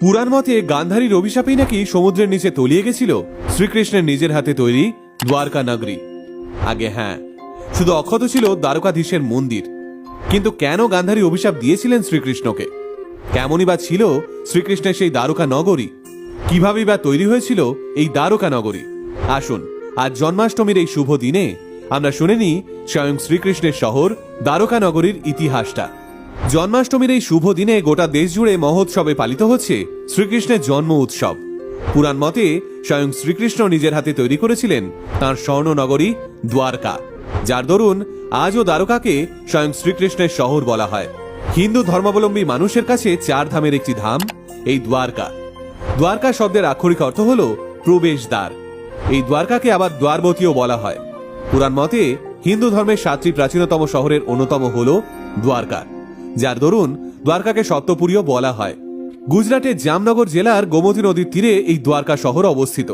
পুরাণ মতে গান্ধারীর অভিশাপেই নাকি সমুদ্রের নিচে তলিয়ে গেছিল শ্রীকৃষ্ণের নিজের হাতে তৈরি দ্বারকা নগরী। আগে হ্যাঁ শুধু অক্ষত ছিল দ্বারকাধীশের মন্দির। কিন্তু কেন গান্ধারী অভিশাপ দিয়েছিলেন শ্রীকৃষ্ণকে? কেমনই বা ছিল শ্রীকৃষ্ণের সেই দ্বারকা নগরী? কিভাবেই বা তৈরি হয়েছিল এই দ্বারকা নগরী? আসুন, আজ জন্মাষ্টমীর এই শুভ দিনে আমরা শুনে নিই স্বয়ং শ্রীকৃষ্ণের শহর দ্বারকা নগরীর ইতিহাসটা। জন্মাষ্টমীর এই শুভ দিনে গোটা দেশ জুড়ে মহোৎসবে পালিত হচ্ছে শ্রীকৃষ্ণের জন্ম উৎসব। পুরাণ মতে স্বয়ং শ্রীকৃষ্ণ নিজের হাতে তৈরি করেছিলেন তাঁর স্বর্ণনগরী দ্বারকা, যার দরুন আজও দ্বারকাকে স্বয়ং শ্রীকৃষ্ণের শহর বলা হয়। হিন্দু ধর্মাবলম্বী মানুষের কাছে চার ধামের একটি ধাম, এই দ্বারকা। দ্বারকা শব্দের আক্ষরিক অর্থ হল প্রবেশদ্বার। এই দ্বারকাকে আবার দ্বারবতীও বলা হয়। পুরাণ মতে হিন্দু ধর্মের সাতটি প্রাচীনতম শহরের অন্যতম হল দ্বারকা। যার দরুন দ্বারকাকে সপ্তপুরীও বলা হয়। গুজরাটের জামনগর জেলার গোমতী নদীর তীরে এই দ্বারকা শহর অবস্থিত।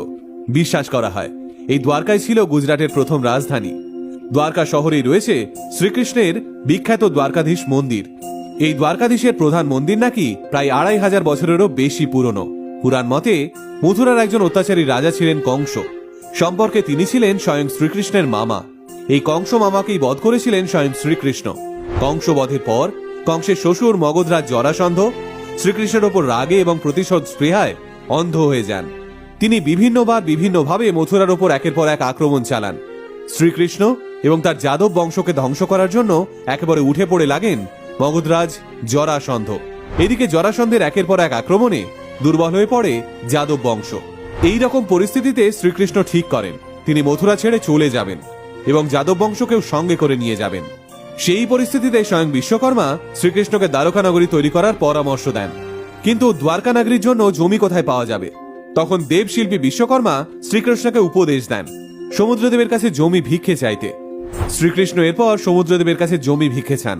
বিশ্বাস করা হয়, এই দ্বারকায় ছিল গুজরাটের প্রথম রাজধানী। দ্বারকা শহরেই রয়েছে শ্রীকৃষ্ণের বিখ্যাত দ্বারকাধীশ মন্দির। এই দ্বারকাধীশের প্রধান মন্দির নাকি প্রায় আড়াই হাজার বছরেরও বেশি পুরনো। পুরাণ মতে, মথুরার একজন অত্যাচারী রাজা ছিলেন কংস। সম্পর্কে তিনি ছিলেন স্বয়ং শ্রীকৃষ্ণের মামা। এই কংস মামাকেই বধ করেছিলেন স্বয়ং শ্রীকৃষ্ণ। কংস বধের পর কংসের শ্বশুর মগধরাজ জরাসন্ধ শ্রীকৃষ্ণের ওপর রাগে এবং প্রতিশোধ স্পৃহায় অন্ধ হয়ে যান। তিনি বিভিন্নবার বিভিন্নভাবে মথুরার ওপর একের পর এক আক্রমণ চালান। শ্রীকৃষ্ণ এবং তার যাদব বংশকে ধ্বংস করার জন্য একেবারে উঠে পড়ে লাগেন মগধরাজ জরাসন্ধ। এদিকে জরাসন্ধের একের পর এক আক্রমণে দুর্বল হয়ে পড়ে যাদব বংশ। এই রকম পরিস্থিতিতে শ্রীকৃষ্ণ ঠিক করেন। তিনি মথুরা ছেড়ে চলে যাবেন এবং যাদব বংশকেও সঙ্গে করে নিয়ে যাবেন। সেই পরিস্থিতিতে স্বয়ং বিশ্বকর্মা শ্রীকৃষ্ণকে দ্বারকা নগরী তৈরি করার পরামর্শ দেন। কিন্তু দ্বারকা নগরীর জন্য জমি কোথায় পাওয়া যাবে? তখন দেবশিল্পী বিশ্বকর্মা শ্রীকৃষ্ণকে উপদেশ দেন, সমুদ্রদেবের কাছে জমি ভিক্ষে চাইতে। শ্রীকৃষ্ণ এরপর সমুদ্রদেবের কাছে জমি ভিক্ষে চান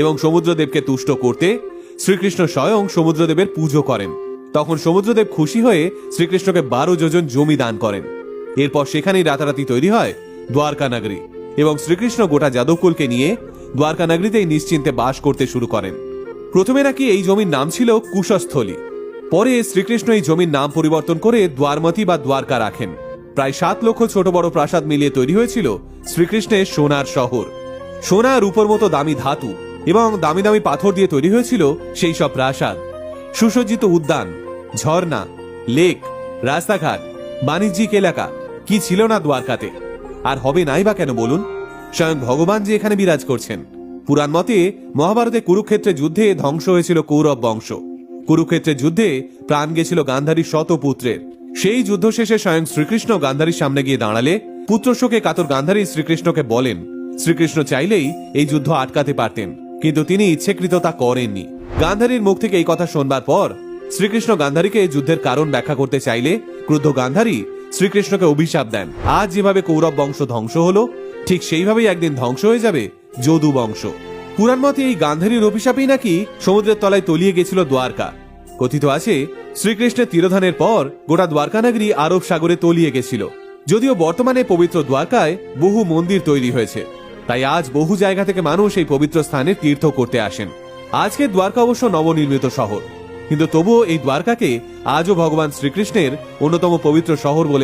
এবং সমুদ্রদেবকে তুষ্ট করতে শ্রীকৃষ্ণ স্বয়ং সমুদ্রদেবের পুজো করেন। তখন সমুদ্রদেব খুশি হয়ে শ্রীকৃষ্ণকে বারো যোজন জমি দান করেন। এরপর সেখানেই রাতারাতি তৈরি হয় দ্বারকা নগরী। এবং শ্রীকৃষ্ণ গোটা যাদবকুলকে নিয়ে দ্বারকা নগরীতেই নিশ্চিন্তে বাস করতে শুরু করেন। প্রথমে নাকি এই জমির নাম ছিল কুশস্থলী। পরে শ্রীকৃষ্ণ এই জমির নাম পরিবর্তন করে দ্বারমতি বা দ্বারকা রাখেন। প্রায় সাত লক্ষ ছোট বড় প্রাসাদ মিলিয়ে তৈরি হয়েছিল শ্রীকৃষ্ণের সোনার শহর। সোনা রূপর মতো দামি ধাতু এবং দামি দামি পাথর দিয়ে তৈরি হয়েছিল সেই সব প্রাসাদ। সুসজ্জিত উদ্যান, ঝর্ণা, লেক, রাস্তাঘাট, বাণিজ্যিক এলাকা, কি ছিল না দ্বারকাতে? আর হবে নাই বা কেন বলুন? স্বয়ং ভগবান যে এখানে বিরাজ করছেন। পুরাণ মতে মহাভারতে কুরুক্ষেত্রে যুদ্ধে ধ্বংস হয়েছিল কৌরব বংশ। কুরুক্ষেত্রের যুদ্ধে প্রাণ গেছিল গান্ধারীর শত পুত্রের সেই যুদ্ধ শেষে স্বয়ং শ্রীকৃষ্ণ গান্ধারীর সামনে গিয়ে দাঁড়ালে পুত্রশোকে কাতর গান্ধারী শ্রীকৃষ্ণকে বলেন, শ্রীকৃষ্ণ চাইলেই এই যুদ্ধ আটকাতে পারতেন, কিন্তু তিনি ইচ্ছেকৃত তা করেননি। গান্ধারীর মুখ থেকে এই কথা শোনবার পর শ্রীকৃষ্ণ গান্ধারীকে যুদ্ধের কারণ ব্যাখ্যা করতে চাইলে ক্রুদ্ধ গান্ধারী শ্রীকৃষ্ণকে অভিশাপ দেন। আজ যেভাবে কৌরব বংশ ধ্বংস হলো, ঠিক সেইভাবেই একদিন ধ্বংস হয়ে যাবে যদু বংশ। পুরাণ মতে এই গান্ধারীর অভিশাপেই নাকি সমুদ্রের তলায় তলিয়ে গেছিল দ্বারকা। কথিত আছে, শ্রীকৃষ্ণের তিরোধানের পর গোটা দ্বারকানগরী আরব সাগরে তলিয়ে গেছিল। যদিও বর্তমানে পবিত্র দ্বারকায় বহু মন্দির তৈরি হয়েছে। তাই আজ বহু জায়গা থেকে মানুষ এই পবিত্র স্থানে তীর্থ করতে আসেন। আজকে দ্বারকা অবশ্য নবনির্মিত শহর। কিন্তু তবুও এই দ্বারকাকে আজও ভগবান শ্রীকৃষ্ণের অন্যতম পবিত্র শহর বলে